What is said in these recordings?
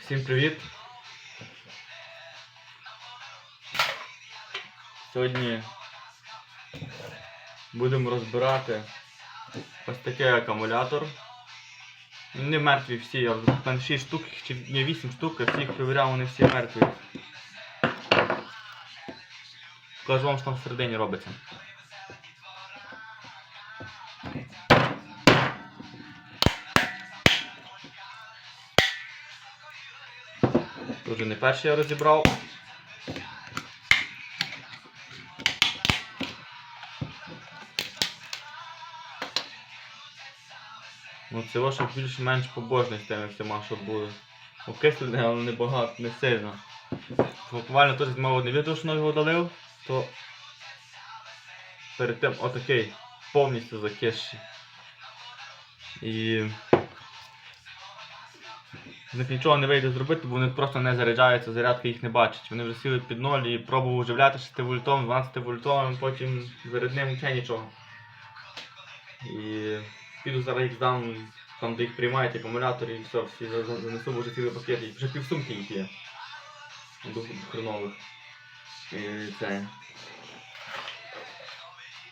Всім привіт! Сьогодні будемо розбирати ось такий акумулятор. Не мертві всі, в мене 6 штук, чи не 8 штук, я всіх перевіряв, вони всі мертві. Покажу вам, що там всередині робиться. Дуже не перший я розібрав. Ну це ваше більш-менш побожний з тими всіма, щоб були. Окислене, але не багато, не сильно. Буквально теж знімав одне відео, що його удалив, то перед тим отакий повністю закисший. І з них нічого не вийде зробити, бо вони просто не заряджаються, зарядка їх не бачить. Вони вже сіли під ноль і пробував оживляти 6 вольтом, 12 вольтовим, потім зарядним ще нічого. І піду зараз їх здам, там де їх приймають акумулятори і все, всі за- за- занесу, бо вже цілий пакет, вже півсумки їх є. До хренових. І це.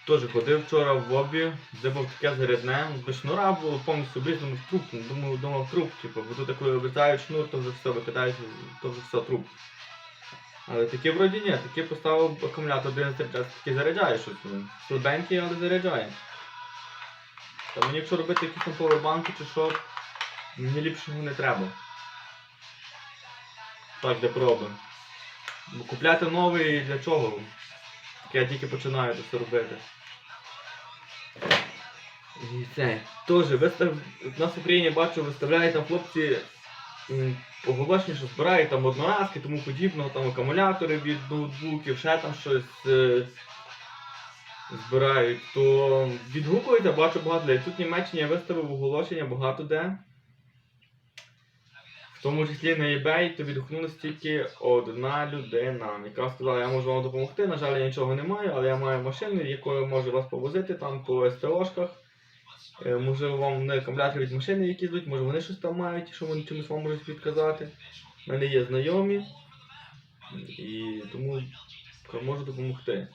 Теж ходив вчора в обі, де був таке зарядне, без шнура було повністю обрізано в труп. Думав, думав труп, типу, бо тут коли обрізають шнур, то вже все викидають, то вже все труп. Але таке вроді ні, таке поставив акумулятор 11 час, таке заряджає щось. Слабенький, але заряджає. Та мені якщо робити якісь там повербанки чи що, мені ліпшого не треба. Так, для проби. Купляти новий для чого? Я тільки починаю це робити. І це. Теж вистав... в нас в Україні бачу, виставляють там хлопці оголошення, що збирають там одноразки, тому подібного, там акумулятори від ноутбуків, ще там щось е, збирають, то відгукується, бачу багато людей. Тут в Німеччині я виставив оголошення багато де. В тому числі на eBay, то відгукнулася тільки одна людина, яка сказала, я можу вам допомогти. На жаль, я нічого не маю, але я маю машину, якою можу вас повозити там по СТОшках. Е, Може вам не акумулятори від машини які йдуть, може вони щось там мають, що вони чимось вам можуть підказати. У мене є знайомі. І тому можу допомогти.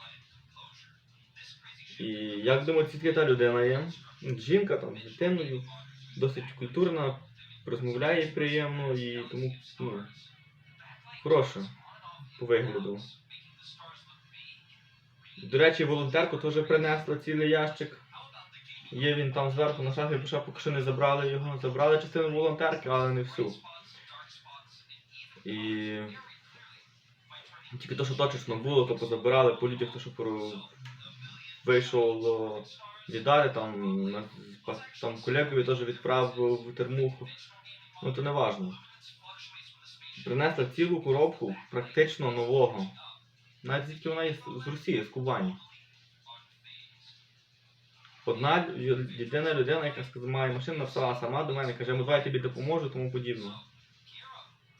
І як думаєте, звідки та людина є? Жінка там з дитиною, досить культурна, розмовляє приємно і тому ну, хороша по вигляду. До речі, волонтерку теж принесла цілий ящик. Є він там зверху на шафі, бо ще поки що не забрали його. Забрали частину волонтерки, але не всю. І тільки то, що точечно було, то позабирали по людях, то що про... вийшло віддали, там, там колегові теж відправив в термуху. Ну то не важно. Принесла цілу коробку практично нового. Навіть звідки вона є з Росії, з Кубані. Одна єдина людина, яка має машину, написала сама до мене, каже, давай я тобі допоможу, тому подібне.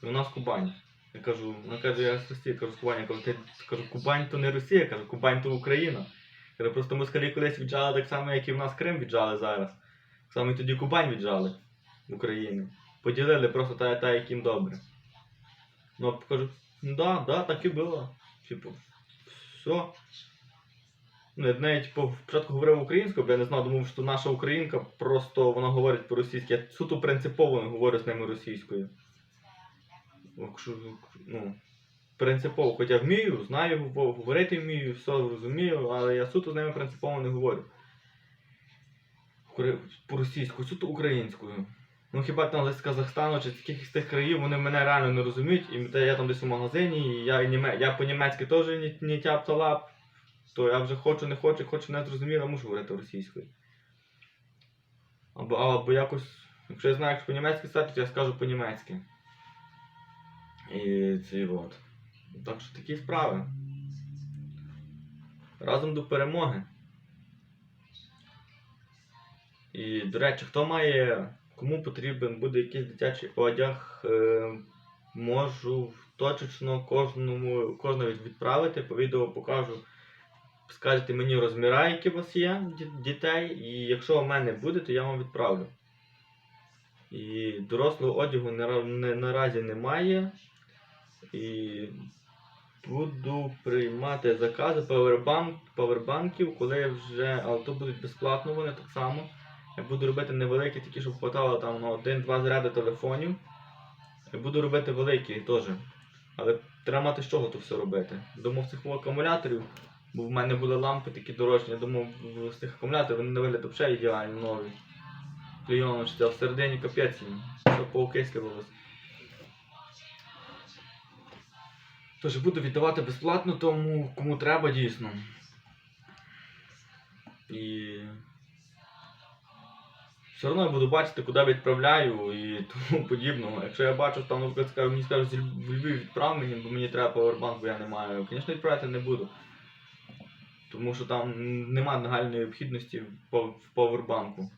І вона з Кубані. Я кажу, вона каже, я з Росії, кажу, з Кубані. Я кажу, кажу, Кубань то не Росія, кажу, Кубань то Україна. Просто москалі колись віджали так само, як і в нас Крим віджали зараз. Так само і тоді Кубань віджали в Україні. Поділили просто та, та як їм добре. Ну, а кажу, ну да, да, так і було. Типу, все. Ну, я навіть типу, спочатку говорив українською, бо я не знав, думав, що наша українка просто вона говорить по-російськи. Я суто принципово не говорю з ними російською. Ну, принципово, хоча вмію, знаю, говорити вмію, все розумію, але я суто з ними принципово не говорю. По-російською, суто українською. Ну хіба там з Казахстану чи з якихось тих країв вони мене реально не розуміють, і я там десь у магазині, і я, німе, я по-німецьки теж не, не тяп та лап, то я вже хочу, не хочу, хочу не зрозуміло, мушу говорити російською. Або, або якось, якщо я знаю, як по-німецьки стати, то я скажу по-німецьки. І це от. Так що такі справи. Разом до перемоги. І, до речі, хто має, кому потрібен буде якийсь дитячий одяг, е, можу точечно кожному, кожного відправити, по відео покажу. Скажете мені розміра, які у вас є дітей, і якщо у мене буде, то я вам відправлю. І дорослого одягу наразі немає. І буду приймати закази павербанк, павербанків, коли вже, але то будуть безплатно вони так само. Я буду робити невеликі, такі, щоб хватало там на один-два заряди телефонів. І буду робити великі теж. Але треба мати з чого то все робити. Думав цих акумуляторів, бо в мене були лампи такі дорожні, я думав, з цих акумуляторів вони не виглядають взагалі ідеально нові. Клейоночці, а всередині капець їм. Все поокислювалось. Тож буду віддавати безплатно тому, кому треба дійсно. І все одно я буду бачити, куди відправляю і тому подібного. Якщо я бачу, що там, наприклад, скажу, мені скажуть, «Зі Ль- в Львів відправ мені, бо мені треба павербанк, бо я не маю. Звісно, відправляти не буду. Тому що там немає нагальної необхідності в пав- павербанку.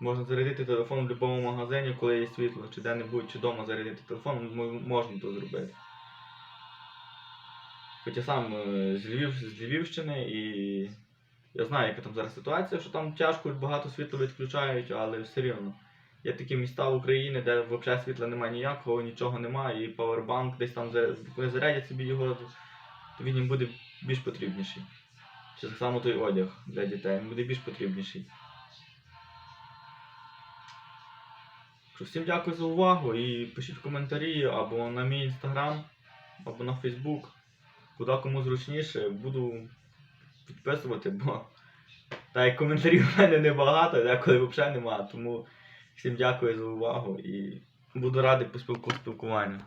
Можна зарядити телефон в будь-якому магазині, коли є світло, чи де-небудь, чи вдома зарядити телефон, можна то зробити. Хоча сам е, з, Львів, з Львівщини і я знаю, яка там зараз ситуація, що там тяжко багато світла відключають, але все рівно. Є такі міста України, де взагалі світла немає ніякого, нічого немає, і павербанк десь там коли зарядять собі його, то він їм буде більш потрібніший. Чи само той одяг для дітей, він буде більш потрібніший. Всім дякую за увагу і пишіть в коментарі або на мій інстаграм, або на Фейсбук. Куди кому зручніше, буду підписувати, бо так як коментарів в мене небагато, деколи взагалі немає. Тому всім дякую за увагу і буду радий по спілку- спілкуванню.